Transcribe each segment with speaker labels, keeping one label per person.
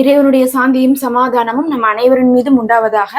Speaker 1: இறைவனுடைய சாந்தியும் சமாதானமும் நம்ம அனைவரின் மீதும் உண்டாவதாக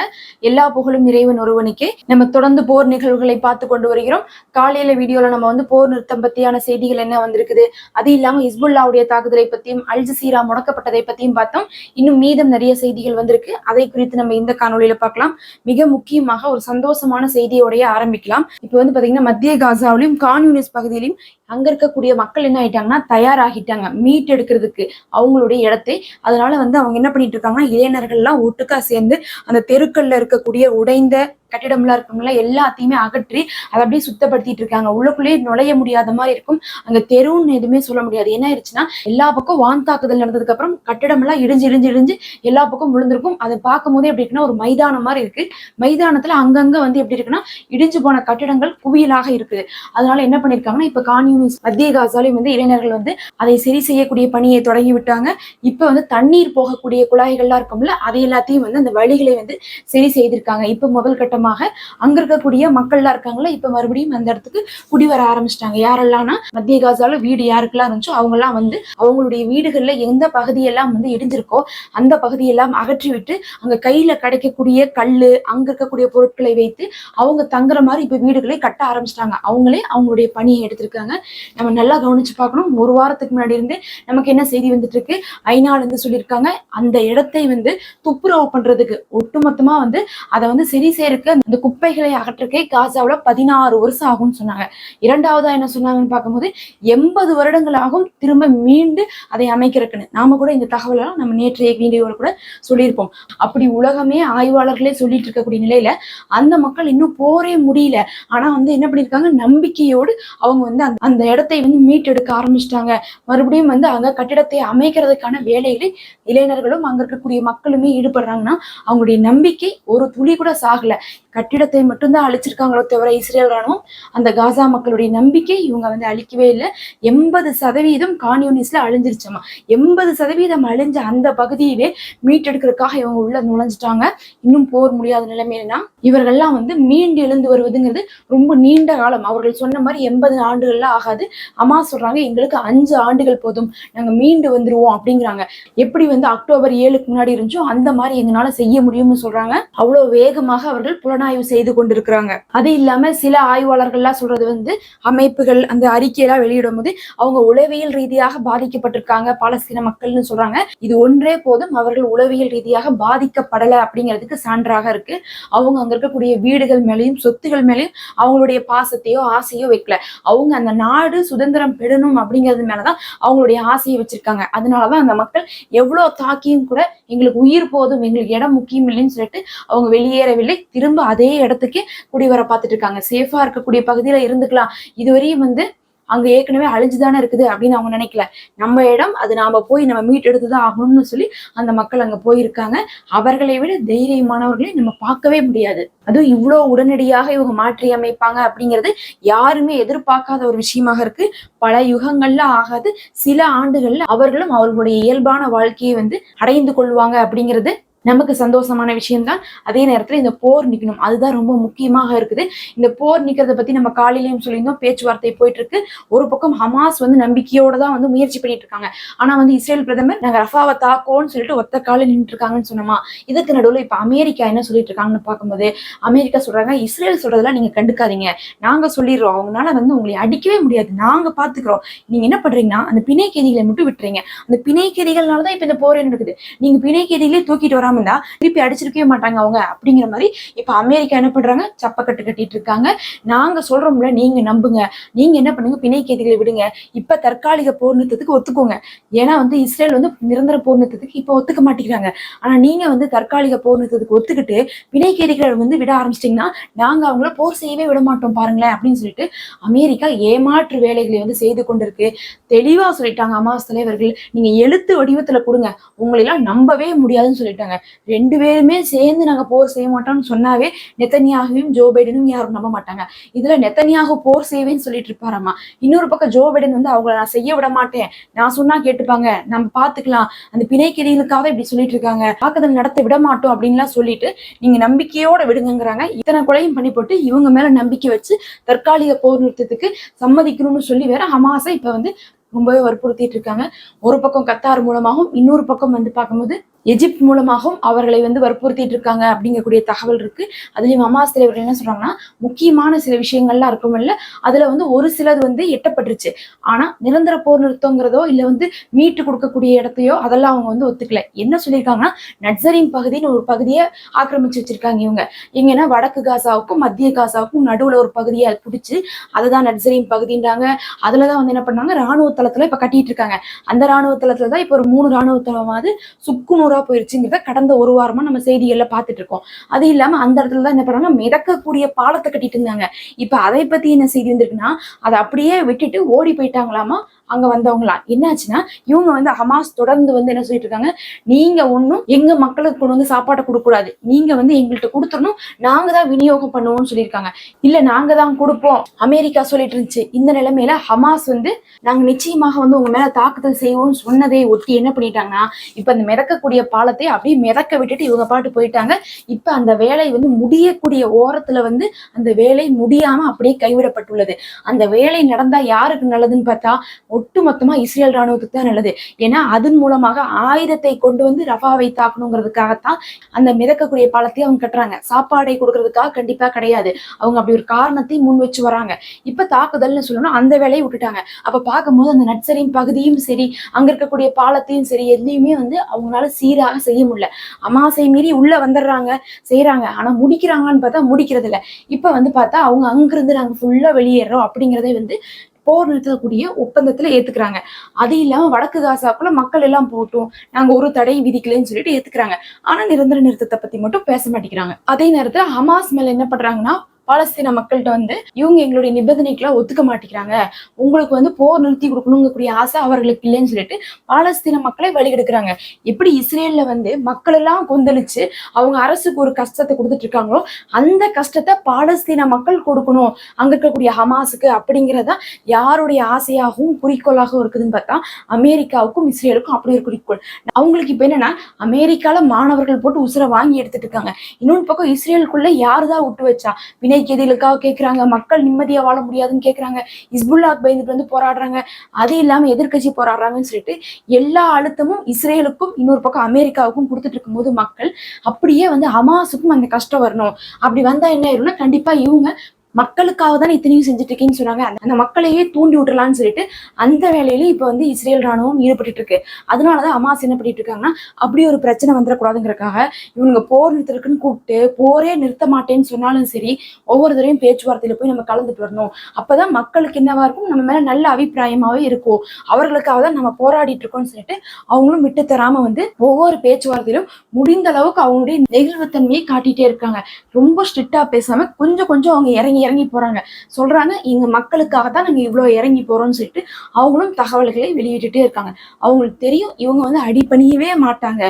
Speaker 1: எல்லா புகழும் இறைவன் ஒருவனுக்கே. நம்ம தொடர்ந்து போர் நிகழ்வுகளை பார்த்து கொண்டு வருகிறோம். காலையில வீடியோல நம்ம வந்து போர் நிறுத்தம் பத்தியான செய்திகள் என்ன வந்திருக்குது? அது இல்லாம இஸ்புல்லாவுடைய தாக்குதலை பத்தியும் அல் ஜசீரா முடக்கப்பட்டதை பத்தியும் பார்த்தோம். இன்னும் மீதம் நிறைய செய்திகள் வந்திருக்கு. அதை குறித்து நம்ம இந்த காணொலியில பார்க்கலாம். மிக முக்கியமாக ஒரு சந்தோஷமான செய்தியோடைய ஆரம்பிக்கலாம். இப்போ வந்து பாத்தீங்கன்னா மத்திய காசாவிலும் கான்யூனிஸ் பகுதியிலும் அங்க இருக்கக்கூடிய மக்கள் என்ன ஆயிட்டாங்கன்னா தயாராகிட்டாங்க. மீட் எடுக்கிறதுக்கு அவங்களுடைய இடத்தை. அதனால வந்து அவங்க என்ன பண்ணிட்டு இருக்காங்கன்னா இளைஞர்கள் எல்லாம் ஒட்டுக்கா சேர்ந்து அந்த தெருக்கள்ல இருக்கக்கூடிய உடைந்த கட்டிடம்லாம் இருக்கும்ல எல்லாத்தையுமே அகற்றி அதை அப்படியே சுத்தப்படுத்திட்டு இருக்காங்க. உள்ளக்குள்ளேயே நுழைய முடியாத மாதிரி இருக்கும். அங்க தெருன்னு எதுவுமே சொல்ல முடியாது. என்ன ஆயிடுச்சுன்னா எல்லா பக்கம் வான் தாக்குதல் நடந்ததுக்கு அப்புறம் கட்டிடம் எல்லாம் இடிஞ்சு இடிஞ்சு இடிஞ்சு எல்லா பக்கம் விழுந்திருக்கும். அதை பார்க்கும் போதே எப்படி இருக்குன்னா ஒரு மைதானம் மாதிரி இருக்கு. மைதானத்துல அங்கங்க வந்து எப்படி இருக்குன்னா இடிஞ்சு போன கட்டிடங்கள் குவியலாக இருக்குது. அதனால என்ன பண்ணிருக்காங்கன்னா இப்ப கான்யூனிஸ் மத்திய காசாலையும் வந்து இளைஞர்கள் வந்து அதை சரி செய்யக்கூடிய பணியை தொடங்கி விட்டாங்க. இப்ப வந்து தண்ணீர் போகக்கூடிய குழாய்கள்லாம் இருக்கும்ல அதை எல்லாத்தையும் வந்து அந்த வழிகளை வந்து சரி செய்திருக்காங்க. இப்ப முதல் கட்டம் கட்டமாக அங்க இருக்கக்கூடிய மக்கள்லாம் இருக்காங்களா இப்ப மறுபடியும் அந்த இடத்துக்கு குடி வர ஆரம்பிச்சிட்டாங்க. யாரெல்லாம்னா மத்திய காசால வீடு யாருக்கெல்லாம் இருந்துச்சோ அவங்க எல்லாம் வந்து அவங்களுடைய வீடுகள்ல எந்த பகுதியெல்லாம் வந்து இடிஞ்சிருக்கோ அந்த பகுதியெல்லாம் அகற்றி விட்டு அங்க கையில கிடைக்கக்கூடிய கல்லு அங்க இருக்கக்கூடிய பொருட்களை வைத்து அவங்க தங்குற மாதிரி இப்ப வீடுகளை கட்ட ஆரம்பிச்சிட்டாங்க. அவங்களே அவங்களுடைய பணியை எடுத்திருக்காங்க. நம்ம நல்லா கவனிச்சு பார்க்கணும். ஒரு வாரத்துக்கு முன்னாடி இருந்து நமக்கு என்ன செய்தி வந்துட்டு இருக்கு ஐநாள் வந்து சொல்லியிருக்காங்க. அந்த இடத்தை வந்து துப்புரவு பண்றதுக்கு ஒட்டுமொத்தமா வந்து அதை வந்து சரி செய்யறதுக்கு அந்த குப்பைகளை அகற்றக்கே காசாவுல பதினாறு வருஷம் ஆகும்னு சொன்னாங்க. இரண்டாவதா என்ன சொன்னாங்கன்னு பார்க்கும்போது எண்பது வருடங்கள் ஆகும் திரும்ப மீண்டு அதை அமைக்கிறதுக்குன்னு. நாம கூட இந்த தகவலெல்லாம் நம்ம நேற்றைய வீடியோவில் கூட சொல்லியிருப்போம். அப்படி உலகமே ஆய்வாளர்களே சொல்லிட்டு இருக்கக்கூடிய நிலையில அந்த மக்கள் இன்னும் போரே முடியல. ஆனா வந்து என்ன பண்ணிருக்காங்க நம்பிக்கையோடு அவங்க வந்து அந்த- அந்த இடத்தை வந்து மீட்டெடுக்க ஆரம்பிச்சிட்டாங்க. மறுபடியும் வந்து அங்க கட்டிடத்தை அமைக்கிறதுக்கான வேலைகளை இளைஞர்களும் அங்க இருக்கக்கூடிய மக்களுமே ஈடுபடுறாங்கன்னா அவங்களுடைய நம்பிக்கை ஒரு துளி கூட சாகல. கட்டிடத்தை மட்டும்தான் அழிச்சிருக்காங்களோ தவிர இஸ்ரேல் ராணுவம் அந்த காசா மக்களுடைய நம்பிக்கை இவங்க வந்து அழிக்கவே இல்லை. எண்பது சதவீதம் கான்யூனிஸ்ட்ல அழிஞ்சிருச்சம்மா எண்பது சதவீதம் அழிஞ்ச அந்த பகுதியவே மீட்டெடுக்கிறதுக்காக இவங்க உள்ள நுழைஞ்சிட்டாங்க. இன்னும் போர் முடியாத நிலைமையினா இவர்கள்லாம் வந்து மீண்டு எழுந்து வருவதுங்கிறது ரொம்ப நீண்ட காலம். அவர்கள் சொன்ன மாதிரி எண்பது ஆண்டுகள்லாம் ஆகாது. அம்மா சொல்றாங்க எங்களுக்கு அஞ்சு ஆண்டுகள் போதும். நாங்க மீண்டு வந்துருவோம் அப்படிங்கிறாங்க. எப்படி வந்து அக்டோபர் ஏழுக்கு முன்னாடி இருந்துச்சோ அந்த மாதிரி எங்களால செய்ய முடியும்னு சொல்றாங்க. அவ்வளவு வேகமாக அவர்கள் புலனாய்வு செய்து கொண்டிருக்கிறாங்க. அது இல்லாம சில ஆய்வாளர்கள்லாம் சொல்றது வந்து அமைப்புகள் அந்த அறிக்கையெல்லாம் வெளியிடும் போது அவங்க உளவியல் ரீதியாக பாதிக்கப்பட்டிருக்காங்க பாலஸ்தீன மக்கள்னு சொல்றாங்க. இது ஒன்றே போதும் அவர்கள் உளவியல் ரீதியாக பாதிக்கப்படலை அப்படிங்கிறதுக்கு சான்றாக இருக்கு. அவங்க அங்க இருக்கக்கூடிய வீடுகள் மேலேயும் சொத்துகள் மேலேயும் அவங்களுடைய பாசத்தையோ ஆசையோ வைக்கல. அவங்க அந்த நாடு சுதந்திரம் பெறணும் அப்படிங்கிறது மேலதான் அவங்களுடைய ஆசையை வச்சிருக்காங்க. அதனாலதான் அந்த மக்கள் எவ்வளவு தாக்கியும் கூட எங்களுக்கு உயிர் போதும் எங்களுக்கு இடம் முக்கியம் இல்லைன்னு சொல்லிட்டு அவங்க வெளியேறவில்லை. திரும்ப அதே இடத்துக்கே குடிவர பார்த்துட்டு இருக்காங்க சேஃபா இருக்கக்கூடிய பகுதியில இருந்துக்கலாம். இதுவரையும் வந்து அங்க ஏற்கனவே அழிஞ்சுதானே இருக்குது அப்படின்னு அவங்க நினைக்கல. நம்ம இடம் அது நாம போய் நம்ம மீட் எடுத்துதான் ஆகணும்னு சொல்லி அந்த மக்கள் அங்க போயிருக்காங்க. அவர்களை விட தைரியமானவர்களை நம்ம பார்க்கவே முடியாது. அதுவும் இவ்வளோ உடனடியாக இவங்க மாற்றி அமைப்பாங்க அப்படிங்கிறது யாருமே எதிர்பார்க்காத ஒரு விஷயமாக இருக்கு. பல யுகங்கள்ல ஆகாது. சில ஆண்டுகள்ல அவர்களும் அவர்களுடைய இயல்பான வாழ்க்கையை வந்து அடைந்து கொள்வாங்க அப்படிங்கிறது நமக்கு சந்தோஷமான விஷயம்தான். அதே நேரத்துல இந்த போர் நிக்கணும். அதுதான் ரொம்ப முக்கியமாக இருக்குது. இந்த போர் நிற்கிறத பத்தி நம்ம காலையிலையும் சொல்லியிருந்தோம். பேச்சுவார்த்தை போயிட்டு இருக்கு ஒரு பக்கம் ஹமாஸ் வந்து நம்பிக்கையோட தான் வந்து முயற்சி பண்ணிட்டு இருக்காங்க ஆனா வந்து இஸ்ரேல் பிரதமர் நாங்கள் ரஃபாவை தாக்கோன்னு சொல்லிட்டு ஒத்த காலில் நின்றுட்டு இருக்காங்கன்னு சொன்னோமா? இதுக்கு நடுவில் இப்ப அமெரிக்கா என்ன சொல்லிட்டு இருக்காங்கன்னு பார்க்கும்போது அமெரிக்கா சொல்றாங்க இஸ்ரேல் சொல்றதெல்லாம் நீங்க கண்டுக்காதீங்க. நாங்க சொல்லிடுறோம். அவங்களால வந்து உங்களை அடிக்கவே முடியாது. நாங்க பாத்துக்கிறோம். நீங்க என்ன பண்றீங்கன்னா அந்த பிணை கைதிகளை மட்டும் விட்டுறீங்க. அந்த பிணை கைதிகள்னாலதான் இப்போ இந்த போர் நடக்குது. நீங்க பிணை கைதிகளே தூக்கிட்டு வராம இருந்தா திருப்பி அடிச்சிருக்கவே மாட்டாங்க அவங்க அப்படிங்கிற மாதிரி இப்ப அமெரிக்கா என்ன பண்றாங்க? சப்பக்கட்டு கட்டிட்டு இருக்காங்க. நாங்க சொல்றோம்ல நீங்க நம்புங்க. நீங்க என்ன பண்ணுங்க? பிணை கைதிகளை விடுங்க. இப்ப தற்காலிக போர் நிறுத்தத்துக்கு ஒத்துக்கோங்க. ஏன்னா வந்து இஸ்ரேல் வந்து நிரந்தர போர் நிறுத்தத்துக்கு இப்ப ஒத்துக்க மாட்டேங்கிறாங்க. ஆனா நீங்க வந்து தற்காலிக போர் நிறுத்தத்துக்கு ஒத்துக்கிட்டு பிணை கைதிகளை வந்து விட ஆரம்பிச்சிட்டீங்கன்னா நாங்க அவங்கள போர் செய்யவே விட மாட்டோம் பாருங்களேன் அப்படின்னு சொல்லிட்டு அமெரிக்கா ஏமாற்று வேலைகளை வந்து செய்து கொண்டிருக்கு. தெளிவா சொல்லிட்டாங்க அமாஸ் தலைவர்கள். நீங்க எழுத்து வடிவத்துல கொடுங்க. உங்களெல்லாம் நம்பவே முடியாதுன்னு சொல்லிட்டாங்க. ரெண்டு பேருமே சேர்ந்து நாங்க போர் செய்ய மாட்டோம்னு சொன்னாவே நெத்தனியாகவும் ஜோ பைடனும் யாரும் நம்ப மாட்டாங்க. இதுல நெத்தனியாக போர் செய்வேன்னு சொல்லிட்டு இருப்பாராமா? இன்னொரு பக்கம் ஜோ பைடன் வந்து அவங்கள நான் செய்ய விட மாட்டேன். நான் சொன்னா கேட்டுப்பாங்க. நம்ம பாத்துக்கலாம். அந்த பிணை இப்படி சொல்லிட்டு இருக்காங்க. தாக்குதல் நடத்த விட மாட்டோம் அப்படின்லாம் சொல்லிட்டு நீங்க நம்பிக்கையோட விடுங்கிறாங்க இத்தனை கொலையும் பண்ணி போட்டு இவங்க மேல நம்பிக்கை வச்சு தற்காலிக போர் நிறுத்தத்துக்கு சம்மதிக்கணும்னு சொல்லி வேற ஹமாசை இப்ப வந்து ரொம்பவே வற்புறுத்திட்டு இருக்காங்க. ஒரு பக்கம் கத்தார் மூலமாகவும் இன்னொரு பக்கம் வந்து பார்க்கும்போது எஜிப்ட் மூலமாகவும் அவர்களை வந்து வற்புறுத்திட்டு இருக்காங்க அப்படிங்கக்கூடிய தகவல் இருக்கு. அதுலயும் ஹமாஸ் தலைவர்கள் என்ன சொல்றாங்கன்னா முக்கியமான சில விஷயங்கள்லாம் இருக்கும்ல அதுல வந்து ஒரு சிலது வந்து எட்டப்பட்டுருச்சு. ஆனா நிரந்தர போர் நிறுத்தங்கிறதோ இல்ல வந்து மீட்டு கொடுக்கக்கூடிய இடத்தையோ அதெல்லாம் அவங்க வந்து ஒத்துக்கல. என்ன சொல்லியிருக்காங்கன்னா நட்சரின் பகுதின்னு ஒரு பகுதியை ஆக்கிரமிச்சு வச்சிருக்காங்க இவங்க. எங்கன்னா வடக்கு காசாவுக்கும் மத்திய காசாவுக்கும் நடுவுல ஒரு பகுதியை பிடிச்சு அதுதான் நட்சரின் பகுதின்றாங்க. அதுலதான் வந்து என்ன பண்ணாங்க ராணுவ தளத்துல இப்ப கட்டிட்டு இருக்காங்க. அந்த ராணுவ தளத்துல தான் இப்ப ஒரு மூணு ராணுவ தளமாவது சுக்குநூறு போயிருச்சுங்கிறத கடந்த ஒரு வாரமா நம்ம செய்திகள்ல பார்த்துட்டு இருக்கோம் அது இல்லாம அந்த இடத்துல தான் என்ன பண்ணாங்க? மிதக்கக்கூடிய பாலத்தை கட்டிட்டு இருந்தாங்க. இப்ப அதை பத்தி என்ன செய்தி வந்திருக்குன்னா அதை அப்படியே விட்டுட்டு ஓடி போயிட்டாங்களாமா? அங்க வந்தவங்களா? என்னாச்சுன்னா இவங்க வந்து ஹமாஸ் தொடர்ந்து வந்து என்ன சொல்லிட்டு இருக்காங்க நீங்க ஒண்ணும் எங்க மக்களுக்கு கொண்டு வந்து சாப்பாட்டை கொடுக்க கூடாது நீங்க வந்து எங்கள்கிட்ட கொடுத்துடணும். நாங்க தான் விநியோகம் பண்ணுவோம்னு சொல்லியிருக்காங்க. இல்ல நாங்க தான் கொடுப்போம். அமெரிக்கா சொல்லிட்டு இருந்துச்சு இந்த நிலைமையில ஹமாஸ் வந்து நாங்க நிச்சயமாக வந்து உங்க மேல தாக்குதல் செய்வோம்னு சொன்னதை ஒட்டி என்ன பண்ணிட்டாங்கன்னா இப்ப அந்த மிதக்கக்கூடிய பாலத்தை அப்படியே மிதக்க விட்டுட்டு இவங்க பாட்டு போயிட்டாங்க. இப்ப அந்த வேலை வந்து முடியக்கூடிய ஓரத்துல வந்து அந்த வேலை முடியாம அப்படியே கைவிடப்பட்டுள்ளது. அந்த வேலை நடந்தா யாருக்கு நல்லதுன்னு பார்த்தா ஒட்டுமொத்தமா இஸ்ரேல் ராணுவத்துக்கு தான் நல்லது. ஏன்னா அதன் மூலமாக ஆயுதத்தை கொண்டு வந்து ரஃபாவை தாக்கணுங்கிறதுக்காகத்தான் அந்த மிதக்கக்கூடிய பாலத்தையும் அவங்க கட்டுறாங்க. சாப்பாடை கொடுக்கறதுக்காக கண்டிப்பா கிடையாது. அவங்க அப்படி ஒரு காரணத்தை முன் வச்சு வராங்க. இப்ப தாக்குதல்னு சொல்லணும் அந்த வேலையை விட்டுட்டாங்க. அப்ப பார்க்கும்போது அந்த நட்சரின் பகுதியும் சரி அங்க இருக்கக்கூடிய பாலத்தையும் சரி எதையுமே வந்து அவங்களால சீராக செய்ய முடியல. அமாசை மீறி உள்ள வந்துடுறாங்க செய்யறாங்க ஆனா முடிக்கிறாங்கன்னு பார்த்தா முடிக்கிறது இல்லை இப்ப வந்து பார்த்தா அவங்க அங்கிருந்து நாங்க ஃபுல்லா வெளியேறோம் அப்படிங்கிறதே வந்து போர் நிறுத்தக்கூடிய ஒப்பந்தத்துல ஏத்துக்கிறாங்க. அது இல்லாம வடக்கு காசாக்குள்ள மக்கள் எல்லாம் போட்டும் நாங்க ஒரு தடை விதிக்கலன்னு சொல்லிட்டு ஏத்துக்கிறாங்க. ஆனா நிரந்தர நிறுத்தத்தை பத்தி மட்டும் பேச மாட்டேங்கிறாங்க. அதே நேரத்துல ஹமாஸ் மேல என்ன பண்றாங்கன்னா பாலஸ்தீன மக்கள்கிட்ட வந்து இவங்க எங்களுடைய நிபந்தனைக்குலாம் ஒத்துக்க மாட்டேங்கிறாங்க. உங்களுக்கு வந்து போர் நிறுத்தி கொடுக்கணுங்கக்கூடிய ஆசை அவர்களுக்கு இல்லைன்னு சொல்லிட்டு பாலஸ்தீன மக்களை வழிகெடுக்கிறாங்க. எப்படி இஸ்ரேல்ல வந்து மக்கள் எல்லாம் கொந்தளிச்சு அவங்க அரசுக்கு ஒரு கஷ்டத்தை கொடுத்துட்டு இருக்காங்களோ அந்த கஷ்டத்தை பாலஸ்தீன மக்கள் கொடுக்கணும். அங்க இருக்கக்கூடிய ஹமாஸுக்கு அப்படிங்கிறதா யாருடைய ஆசையாகவும் குறிக்கோளாகவும் இருக்குதுன்னு பார்த்தா அமெரிக்காவுக்கும் இஸ்ரேலுக்கும் அப்படி ஒரு குறிக்கோள். அவங்களுக்கு இப்ப என்னன்னா அமெரிக்கால மாணவர்கள் போட்டு உசுரை வாங்கி எடுத்துட்டு இருக்காங்க. இன்னொரு பக்கம் இஸ்ரேலுக்குள்ள யாருதான் விட்டு வச்சா? வினைக்கு எதிர்களுக்காக கேட்குறாங்க மக்கள் நிம்மதியா வாழ முடியாதுன்னு கேட்குறாங்க இஸ்புல்லாக் பயந்துட்டு வந்து போராடுறாங்க. அது இல்லாம எதிர்கட்சி போராடுறாங்கன்னு சொல்லிட்டு எல்லா அழுத்தமும் இஸ்ரேலுக்கும் இன்னொரு பக்கம் அமெரிக்காவுக்கும் கொடுத்துட்டு இருக்கும்போது மக்கள் அப்படியே வந்து ஹமாஸுக்கும் அந்த கஷ்டம் வரணும். அப்படி வந்தா என்ன ஆயிரும்னா கண்டிப்பா இவங்க மக்களுக்காக தான் இத்தனையும் செஞ்சுட்டு இருக்கேன்னு சொன்னாங்க. அந்த- மக்களையே தூண்டி விட்டுறலாம்னு சொல்லிட்டு அந்த வேலையில இப்போ வந்து இஸ்ரேல் ராணுவம் ஈடுபட்டு இருக்கு. அதனாலதான் அமாஸ் என்ன பண்ணிட்டு இருக்காங்கன்னா அப்படி ஒரு பிரச்சனை வந்துடக்கூடாதுங்கிறக்காக இவங்க போர் நிறுத்தறதுக்குன்னு கூப்பிட்டு போரே நிறுத்த மாட்டேன்னு சொன்னாலும் சரி ஒவ்வொரு தடவையும் பேச்சுவார்த்தையில போய் நம்ம கலந்துட்டு வரணும் அப்பதான் மக்களுக்கு என்னவா இருக்கும்? நம்ம மேல நல்ல அபிப்பிராயமாவே இருக்கும். அவர்களுக்காக தான் நம்ம போராடிட்டு இருக்கோம்னு சொல்லிட்டு அவங்களும் விட்டு தராம வந்து ஒவ்வொரு பேச்சுவார்த்தையிலும் முடிந்த அளவுக்கு அவங்களுடைய நெகிழ்வுத்தன்மையை காட்டிட்டே இருக்காங்க. ரொம்ப ஸ்ட்ரிக்டா பேசாம கொஞ்சம் கொஞ்சம் அவங்க இறங்கி இறங்கி போறாங்க. சொல்றாங்க எங்க மக்களுக்காக தான் நாங்க இவ்வளவு இறங்கி போறோம்னு சொல்லிட்டு அவங்களும் தகவல்களை வெளியிட்டுட்டே இருக்காங்க. அவங்களுக்கு தெரியும் இவங்க வந்து அடிப்பணியவே மாட்டாங்க.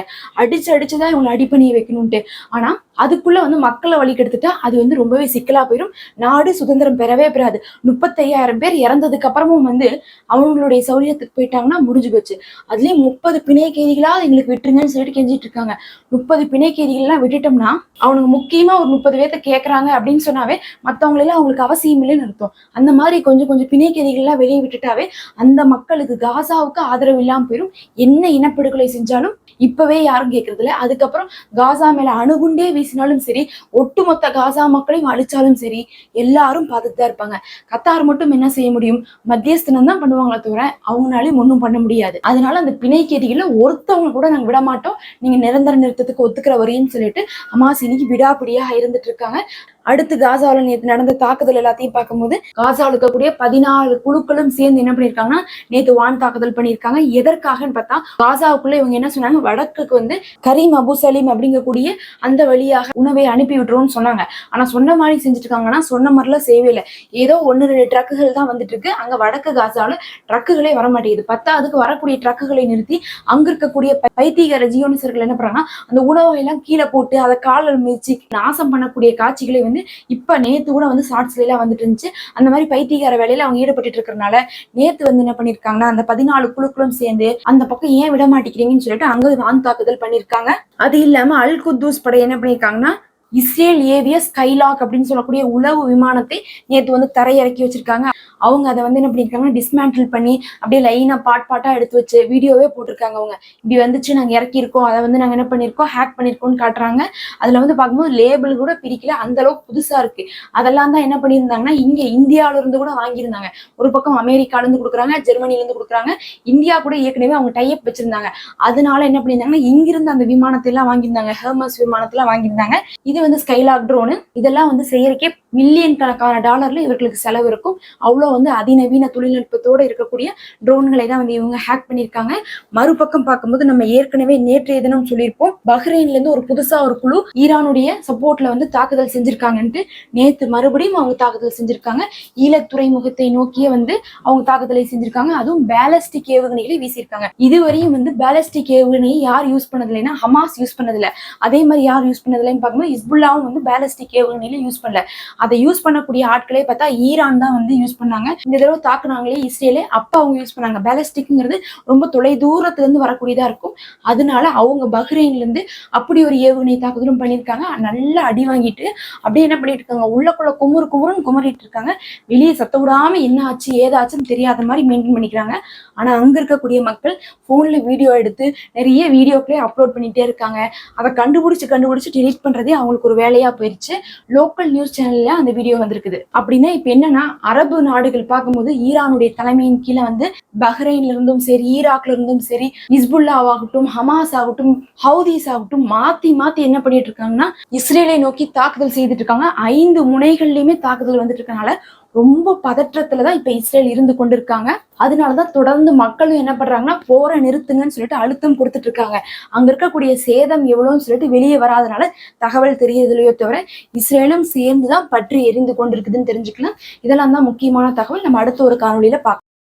Speaker 1: அடிச்சு அடிச்சுதான் இவங்களை அடிப்பணிய வைக்கணும்ட்டு ஆனா அதுக்குள்ள வந்து மக்களை வழி கெடுத்துட்டா அது வந்து ரொம்பவே சிக்கலா போயிடும் நாடு சுதந்திரம் பெறவே பெறாது. முப்பத்தையாயிரம் பேர் இறந்ததுக்கு அப்புறமும் வந்து அவங்களுடைய சௌரியத்துக்கு போயிட்டாங்கன்னா முடிஞ்சு போச்சு. அதுலயும் முப்பது பிணை எங்களுக்கு விட்டுருங்கன்னு சொல்லிட்டு கெஞ்சிட்டு இருக்காங்க. முப்பது பிணை கைதிகள்லாம் விட்டுட்டோம்னா அவனுக்கு முக்கியமா ஒரு முப்பது பேர்த்த கேக்குறாங்க அப்படின்னு சொன்னாவே மத்தவங்களெல்லாம் அவங்களுக்கு அவசியம் இல்லைன்னு அர்த்தம். அந்த மாதிரி கொஞ்சம் கொஞ்சம் பிணை கைதிகள்லாம் வெளியே விட்டுட்டாவே அந்த மக்களுக்கு காசாவுக்கு ஆதரவு இல்லாம போயிடும் என்ன இனப்படுகொலை செஞ்சாலும் இப்பவே யாரும் கேட்கறது அதுக்கப்புறம் காசா மேல அணுகுண்டே வீசினாலும் சரி ஒட்டுமொத்த காசா மக்களையும் அழிச்சாலும் சரி எல்லாரும் பார்த்துட்டு தான் இருப்பாங்க. கத்தார் மட்டும் என்ன செய்ய முடியும்? மத்தியஸ்தனம் தான் பண்ணுவாங்களே தவிர அவங்களாலையும் ஒன்றும் பண்ண முடியாது. அதனால அந்த பிணை ஒருத்தவங்க கூட நாங்கள் விட மாட்டோம் நீங்க நிரந்தர நிறுத்தத்துக்கு ஒத்துக்கிற வரையும் சொல்லிட்டு அமாசினிக்கு இன்னைக்கு விடாப்பிடியா இருந்துட்டு இருக்காங்க. அடுத்து காசாவில் நேற்று நடந்த தாக்குதல் எல்லாத்தையும் பார்க்கும்போது காசாவில் இருக்கக்கூடிய பதினாலு குழுக்களும் சேர்ந்து என்ன பண்ணியிருக்காங்கன்னா நேற்று வான் தாக்குதல் பண்ணியிருக்காங்க. எதற்காகன்னு பார்த்தா காசாவுக்குள்ள இவங்க என்ன சொன்னாங்க? வடக்குக்கு வந்து கரீம் அபு சலீம் அப்படிங்கக்கூடிய அந்த வழியாக உணவை அனுப்பி விட்டுருவோம்னு சொன்னாங்க. ஆனா சொன்ன மாதிரி செஞ்சுட்டு இருக்காங்கன்னா சொன்ன மாதிரிலாம் செய்யவே இல்லை. ஏதோ ஒன்று ரெண்டு ட்ரக்குகள் தான் வந்துட்டு இருக்கு அங்க வடக்கு காசாவில் ட்ரக்குகளே வர மாட்டேங்குது பத்தாவதுக்கு வரக்கூடிய ட்ரக்குகளை நிறுத்தி அங்க இருக்கக்கூடிய பைத்தியகர ஜியோனிசர்கள் என்ன பண்றாங்கன்னா அந்த உணவை எல்லாம் கீழே போட்டு அதை காலில் மிதிச்சு நாசம் பண்ணக்கூடிய காட்சிகளை வந்து இப்ப நேத்து கூட வந்து ஷார்ட்ஸ்ல எல்லாம் வந்துட்டு இருந்துச்சு. அந்த மாதிரி பைத்தியகார வேலையில அவங்க ஈடுபட்டு இருக்கறனால நேத்து வந்து என்ன பண்ணிருக்காங்கன்னா அந்த பதினாலு குழுக்களும் சேர்ந்து அந்த பக்கம் ஏன் விட மாட்டேங்கிறீங்கன்னு சொல்லிட்டு அங்க வான் தாக்குதல் பண்ணிருக்காங்க. அது இல்லாம அல் குத்தூஸ் படை என்ன பண்ணிருக்காங்கன்னா இஸ்ரேல் ஏவிய ஸ்கைலாக் அப்படின்னு சொல்லக்கூடிய உளவு விமானத்தை நேற்று வந்து தரையிறக்கி வச்சிருக்காங்க. அவங்க அதை வந்து என்ன பண்ணிருக்காங்கன்னா டிஸ்மேண்டில் பண்ணி அப்படியே லைனா பாட் பாட்டா எடுத்து வச்சு வீடியோவே போட்டிருக்காங்க அவங்க. இப்படி வந்துச்சு நாங்க இறக்கியிருக்கோம். அதை வந்து நாங்க என்ன பண்ணிருக்கோம் ஹேக் பண்ணிருக்கோம்னு காட்டுறாங்க. அதுல வந்து பார்க்கும்போது லேபிள் கூட பிரிக்கல. அந்த அளவுக்கு புதுசா இருக்கு. அதெல்லாம் தான் என்ன பண்ணியிருந்தாங்கன்னா இங்க இந்தியாவில இருந்து கூட வாங்கியிருந்தாங்க. ஒரு பக்கம் அமெரிக்கால இருந்து கொடுக்குறாங்க ஜெர்மனில இருந்து கொடுக்குறாங்க. இந்தியா கூட ஏற்கனவே அவங்க டைப் வச்சிருந்தாங்க. அதனால என்ன பண்ணியிருந்தாங்கன்னா இங்கிருந்து அந்த விமானத்தை எல்லாம் வாங்கியிருந்தாங்க. ஹெர்மஸ் விமானத்தெல்லாம் வாங்கியிருந்தாங்க. இது வந்து ஸ்கைலாக் ட்ரோனு இதெல்லாம் வந்து செய்யறக்கே மில்லியன் கணக்கான டாலர்ல இவர்களுக்கு செலவு இருக்கும். அவ்வளோ வந்து அதிநவீன தொழில்நுட்பத்தோட இருக்கக்கூடிய ட்ரோன்களை தான் வந்து இவங்க ஹேக் பண்ணியிருக்காங்க. மறுபக்கம் பார்க்கும்போது நம்ம ஏற்கனவே நேற்றைய தினம் சொல்லியிருப்போம் பஹ்ரைன்ல இருந்து ஒரு புதுசா ஒரு குழு ஈரானுடைய சப்போர்ட்ல வந்து தாக்குதல் செஞ்சிருக்காங்கன்ட்டு நேற்று மறுபடியும் அவங்க தாக்குதல் செஞ்சிருக்காங்க. ஈழத் துறைமுகத்தை நோக்கியே வந்து அவங்க தாக்குதலை செஞ்சிருக்காங்க. அதுவும் பேலஸ்டிக் ஏவுகணைகளை வீசியிருக்காங்க. இதுவரையும் வந்து பேலஸ்டிக் ஏவுகணையை யார் யூஸ் பண்ணதில்லைன்னா ஹமாஸ் யூஸ் பண்ணதில்லை. அதே மாதிரி யார் யூஸ் பண்ணதில்லைன்னு பார்க்கும்போது இஸ்புல்லாவும் வந்து பேலஸ்டிக் ஏவுகணையில யூஸ் பண்ணல. அதை யூஸ் பண்ணக்கூடிய ஆட்களே பார்த்தா ஈரான் தான் வந்து யூஸ் பண்ணாங்க. இந்த தடவை தாக்குனாங்களே இஸ்ரேலே அப்ப அவங்க யூஸ் பண்ணாங்க. பேலஸ்டிக்ங்கிறது ரொம்ப தொலை தூரத்துல இருந்து வரக்கூடியதா இருக்கும். அதனால அவங்க பஹ்ரைன்ல இருந்து அப்படி ஒரு ஏவுகணை தாக்குதலும் பண்ணியிருக்காங்க. நல்லா அடி வாங்கிட்டு அப்படியே என்ன பண்ணிட்டு இருக்காங்க உள்ளக்குள்ள குமுறு குமுறுன்னு குமரிட்டு இருக்காங்க வெளியே சத்த விடாம என்ன ஆச்சு ஏதாச்சுன்னு தெரியாத மாதிரி மெயின்டைன் பண்ணிக்கிறாங்க. ஆனா அங்க இருக்கக்கூடிய மக்கள் போன்ல வீடியோ எடுத்து நிறைய வீடியோக்களே அப்லோட் பண்ணிட்டே இருக்காங்க. அதை கண்டுபிடிச்சு கண்டுபிடிச்சு டெலீட் பண்றதே அவங்களுக்கு ஒரு வேலையா போயிருச்சு. லோக்கல் நியூஸ் சேனல்ல அந்த வீடியோ வந்திருக்குது. அப்படின்னா இப்ப என்னன்னா அரபு நாடுகள் பார்க்கும்போது ஈரானுடைய தலைமையின் கீழே வந்து பஹ்ரைன்ல இருந்தும் சரி ஈராக்ல இருந்தும் சரி இஸ்புல்லாவாகட்டும் ஹமாஸ் ஆகட்டும் ஹவுதீஸ் ஆகட்டும் மாத்தி மாத்தி என்ன பண்ணிட்டு இருக்காங்கன்னா இஸ்ரேலை நோக்கி தாக்குதல் செய்துட்டு இருக்காங்க. ஐந்து முனைகள்லயுமே தாக்குதல் வந்துட்டு இருக்கனால ரொம்ப பதற்றத்துல தான் இப்ப இஸ்ரேல் இருந்து கொண்டிருக்காங்க. அதனாலதான் தொடர்ந்து மக்களும் என்ன பண்றாங்கன்னா போரை நிறுத்துங்கன்னு சொல்லிட்டு அழுத்தம் கொடுத்துட்டு இருக்காங்க. அங்க இருக்கக்கூடிய சேதம் எவ்வளவுன்னு சொல்லிட்டு வெளியே வராதனால தகவல் தெரியறதுலையோ தவிர இஸ்ரேலும் சேர்ந்துதான் பற்றி எரிந்து கொண்டிருக்குதுன்னு தெரிஞ்சுக்கலாம். இதெல்லாம் தான் முக்கியமான தகவல். நம்ம அடுத்த ஒரு காணொலியில பார்க்கலாம்